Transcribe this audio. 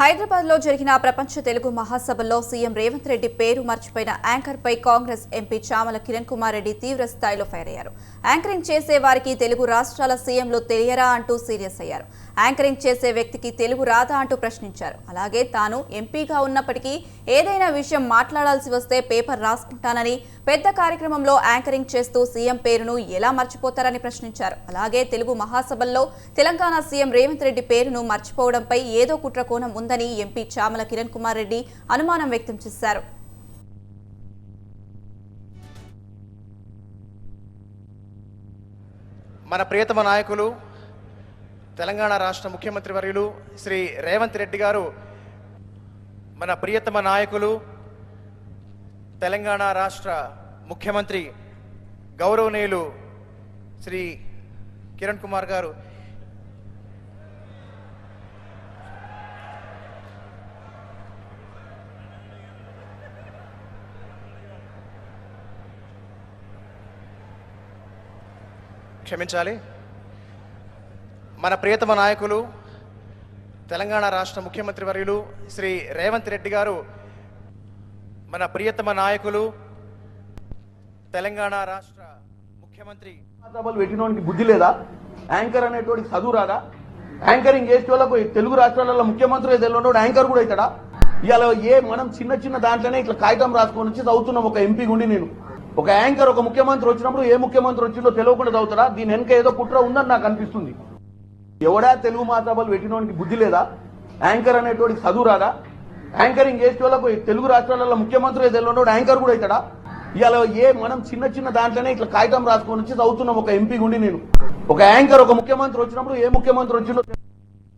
హైదరాబాద్లో జరిగిన ప్రపంచ తెలుగు మహాసభలో సీఎం రేవంత్ రెడ్డి పేరు మర్చిపోయిన యాంకర్ పై కాంగ్రెస్ ఎంపీ చామల కిరణ్ కుమార్ రెడ్డి తీవ్ర స్థాయిలో ఫైర్ అయ్యారు. యాంకరింగ్ చేసే వారికి తెలుగు రాష్ట్రాల సీఎంలు తెలియరా అంటూ సీరియస్ అయ్యారు. యాంకరింగ్ చేసే వ్యక్తికి తెలుగు రాదా అంటూ ప్రశ్నించారు. అలాగే తాను ఎంపీగా ఉన్నప్పటికీ ఏదైనా విషయం మాట్లాడాల్సి వస్తే పేపర్ రాసుకుంటానని పెద్ద కార్యక్రమంలో యాంకరింగ్ చేస్తూ సీఎం పేరును ఎలా మర్చిపోతారని ప్రశ్నించారు. అలాగే తెలుగు మహాసభల్లో తెలంగాణ సీఎం రేవంత్ రెడ్డి పేరును మర్చిపోవడంపై ఏదో కుట్ర కోణం ఉందని ఎంపీ చామల కిరణ్ కుమార్ రెడ్డి అనుమానం వ్యక్తం చేశారు. మన ప్రియతమ నాయకులు తెలంగాణ రాష్ట్ర ముఖ్యమంత్రి వర్యులు శ్రీ రేవంత్ రెడ్డి గారు మన ప్రియతమ నాయకులు తెలంగాణ రాష్ట్ర ముఖ్యమంత్రి గౌరవనీయులు శ్రీ కిరణ్ కుమార్ గారు. క్షమించాలి. మన ప్రియతమ నాయకులు తెలంగాణ రాష్ట్ర ముఖ్యమంత్రి వర్యులు శ్రీ రేవంత్ రెడ్డి గారు మన ప్రియతమ నాయకులు తెలంగాణ రాష్ట్ర ముఖ్యమంత్రి. సభలు పెట్టినోనికి బుద్ధి లేదా? యాంకర్ అనేటోడికి చదువు రాదా? యాంకరింగ్ చేసే వాళ్ళకు తెలుగు రాష్ట్రాలలో ముఖ్యమంత్రి తెలియనోడు యాంకర్ కూడా అవుతాడా? ఇవాళ ఏ మనం చిన్న చిన్న దాంట్లోనే ఇట్లా కాగితం రాసుకొని వచ్చి చదువుతున్నాం. ఒక ఎంపీ గుండి నేను. ఒక యాంకర్ ఒక ముఖ్యమంత్రి వచ్చినప్పుడు ఏ ముఖ్యమంత్రి వచ్చిందో తెలియకుండా చదువుతాడా? దీని వెనక ఏదో కుట్ర ఉందని నాకు అనిపిస్తుంది. ఎవడా తెలుగు మాతాబలు పెట్టినోడికి బుద్ధి లేదా? యాంకర్ అనేటోడికి చదువు రాదా? యాంకరింగ్ చేసే వాళ్ళకు తెలుగు రాష్ట్రాలలో ముఖ్యమంత్రి తెలియనోడు యాంకర్ కూడా అవుతాడా? ఇలా ఏ మనం చిన్న చిన్న దాంట్లోనే ఇట్లా కాగితం రాసుకొని వచ్చి చదువుతున్నాం. ఒక ఎంపీ గుండి నేను. ఒక యాంకర్ ఒక ముఖ్యమంత్రి వచ్చినప్పుడు ఏ ముఖ్యమంత్రి వచ్చిందో